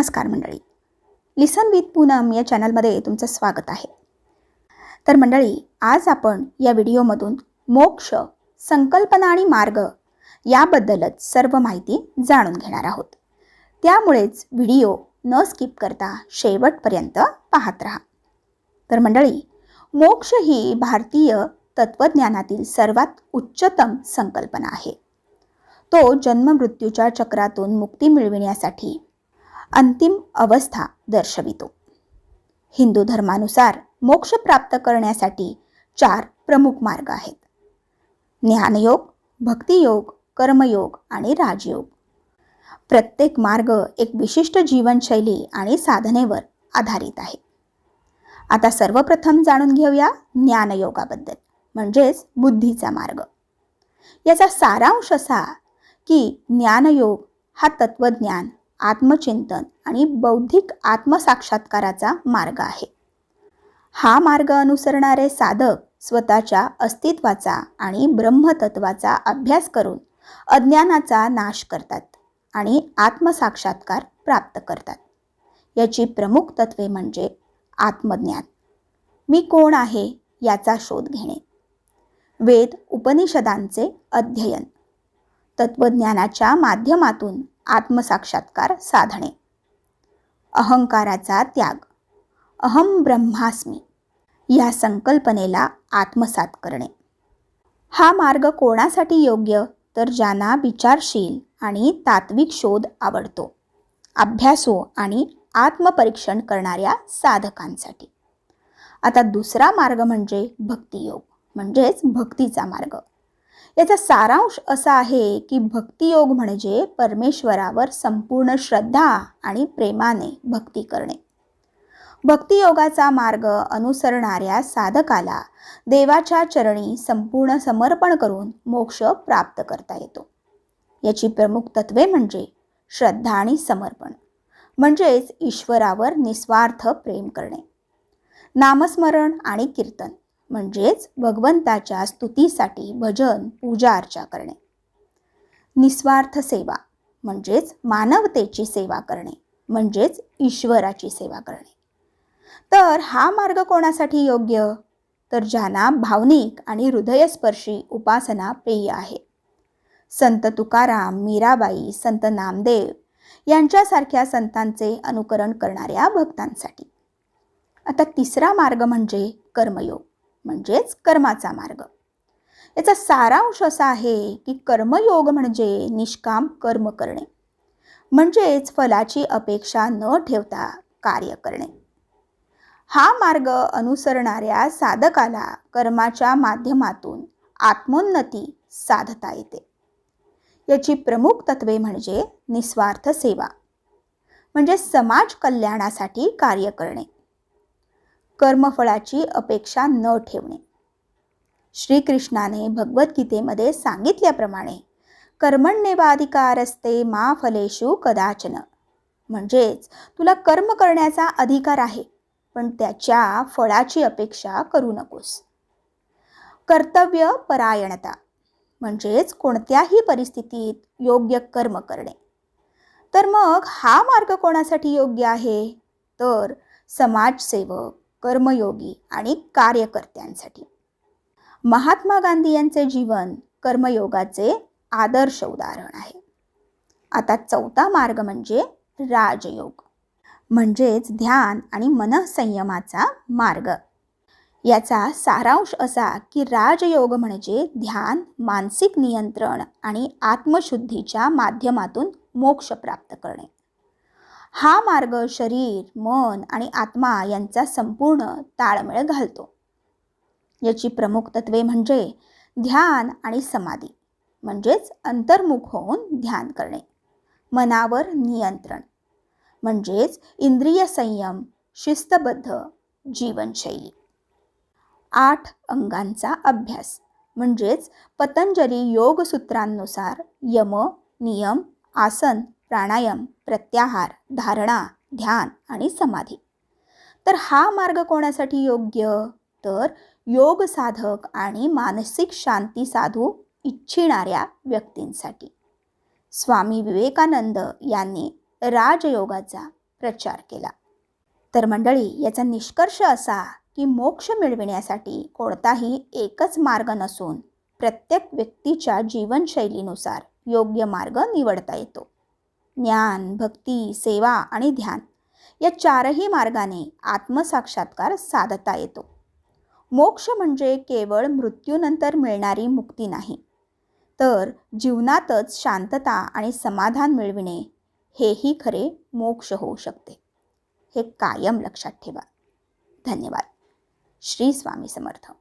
नमस्कार मंडळी. लिसन विथ पूनम या चॅनलमध्ये तुमचं स्वागत आहे. तर मंडळी आज आपण या व्हिडिओमधून मोक्ष संकल्पना आणि मार्ग याबद्दलच सर्व माहिती जाणून घेणार आहोत. त्यामुळेच व्हिडिओ न स्किप करता शेवटपर्यंत पाहत राहा. तर मंडळी मोक्ष ही भारतीय तत्त्वज्ञानातील सर्वात उच्चतम संकल्पना आहे. तो जन्ममृत्यूच्या चक्रातून मुक्ती मिळविण्यासाठी अंतिम अवस्था दर्शवितो. हिंदू धर्मानुसार मोक्ष प्राप्त करण्यासाठी चार प्रमुख मार्ग आहेत. ज्ञानयोग भक्तियोग कर्मयोग आणि राजयोग. प्रत्येक मार्ग एक विशिष्ट जीवनशैली आणि साधनेवर आधारित आहे. आता सर्वप्रथम जाणून घेऊया ज्ञानयोगाबद्दल म्हणजेच बुद्धीचा मार्ग. याचा सारांश असा की ज्ञानयोग हा तत्वज्ञान आत्मचिंतन आणि बौद्धिक आत्मसाक्षात्काराचा मार्ग आहे. हा मार्ग अनुसरणारे साधक स्वतःच्या अस्तित्वाचा आणि ब्रह्मतत्वाचा अभ्यास करून अज्ञानाचा नाश करतात आणि आत्मसाक्षात्कार प्राप्त करतात. याची प्रमुख तत्वे म्हणजे आत्मज्ञान. मी कोण आहे याचा शोध घेणे. वेद उपनिषदांचे अध्ययन. तत्वज्ञानाच्या माध्यमातून आत्मसाक्षात्कार साधणे. अहंकाराचा त्याग. अहम ब्रह्मास्मी. या संकल्पनेला आत्मसात करणे. हा मार्ग कोणासाठी योग्य? तर ज्यांना विचारशील आणि तात्विक शोध आवडतो. अभ्यासो आणि आत्मपरीक्षण करणाऱ्या साधकांसाठी. आता दुसरा मार्ग म्हणजे भक्तियोग म्हणजेच भक्तीचा मार्ग. याचा सारांश असा आहे की भक्तियोग म्हणजे परमेश्वरावर संपूर्ण श्रद्धा आणि प्रेमाने भक्ती करणे. भक्तियोगाचा मार्ग अनुसरणाऱ्या साधकाला देवाच्या चरणी संपूर्ण समर्पण करून मोक्ष प्राप्त करता येतो. याची प्रमुख तत्वे म्हणजे श्रद्धा आणि समर्पण म्हणजेच ईश्वरावर निस्वार्थ प्रेम करणे. नामस्मरण आणि कीर्तन. म्हणजेच भगवंताच्या स्तुतीसाठी भजन पूजा अर्चा करणे. निस्वार्थ सेवा म्हणजेच मानवतेची सेवा करणे म्हणजेच ईश्वराची सेवा करणे. तर हा मार्ग कोणासाठी योग्य? तर ज्यांना भावनिक आणि हृदयस्पर्शी उपासना प्रिय आहे. संत तुकाराम मीराबाई संत नामदेव यांच्यासारख्या संतांचे अनुकरण करणाऱ्या भक्तांसाठी. आता तिसरा मार्ग म्हणजे कर्मयोग. म्हणजेच कर्माचा मार्ग. याचा सारांश असा आहे की कर्मयोग म्हणजे निष्काम कर्म करणे. म्हणजेच फलाची अपेक्षा न ठेवता कार्य करणे. हा मार्ग अनुसरणाऱ्या साधकाला कर्माच्या माध्यमातून आत्मोन्नती साधता येते. याची प्रमुख तत्वे म्हणजे निस्वार्थ सेवा. म्हणजे समाज कल्याणासाठी कार्य करणे. कर्मफळाची अपेक्षा न ठेवणे. श्रीकृष्णाने भगवद्गीतेमध्ये सांगितल्याप्रमाणे कर्मण्येवाधिकारस्ते मा फलेशु कदाचन. म्हणजेच तुला कर्म करण्याचा अधिकार आहे पण त्याच्या फळाची अपेक्षा करू नकोस. कर्तव्य परायणता म्हणजेच कोणत्याही परिस्थितीत योग्य कर्म करणे. तर मग हा मार्ग कोणासाठी योग्य आहे? तर समाजसेवक कर्मयोगी आणि कार्यकर्त्यांसाठी. महात्मा गांधी यांचे जीवन कर्मयोगाचे आदर्श उदाहरण आहे. आता चौथा मार्ग म्हणजे राजयोग. म्हणजेच ध्यान आणि मनसंयमाचा मार्ग. याचा सारांश असा की राजयोग म्हणजे ध्यान मानसिक नियंत्रण आणि आत्मशुद्धीच्या माध्यमातून मोक्ष प्राप्त करणे. हा मार्ग शरीर मन आणि आत्मा यांचा संपूर्ण ताळमेळ घालतो. याची प्रमुख तत्वे म्हणजे ध्यान आणि समाधी म्हणजेच अंतर्मुख होऊन ध्यान करणे. मनावर नियंत्रण म्हणजेच इंद्रिय संयम शिस्तबद्ध जीवनशैली. आठ अंगांचा अभ्यास म्हणजेच पतंजली योगसूत्रांनुसार यम नियम आसन प्राणायाम प्रत्याहार धारणा ध्यान आणि समाधी. तर हा मार्ग कोणासाठी योग्य? तर योग साधक आणि मानसिक शांती साधू इच्छिणाऱ्या व्यक्तींसाठी. स्वामी विवेकानंद यांनी राजयोगाचा प्रचार केला. तर मंडळी याचा निष्कर्ष असा की मोक्ष मिळविण्यासाठी कोणताही एकच मार्ग नसून प्रत्येक व्यक्तीच्या जीवनशैलीनुसार योग्य मार्ग निवडता येतो. ज्ञान भक्ती सेवा आणि ध्यान या चारही मार्गाने आत्मसाक्षात्कार साधता येतो. मोक्ष म्हणजे केवळ मृत्यूनंतर मिळणारी मुक्ती नाही तर जीवनातच शांतता आणि समाधान मिळविणे हेही खरे मोक्ष होऊ शकते. हे कायम लक्षात ठेवा. धन्यवाद. श्री स्वामी समर्थ.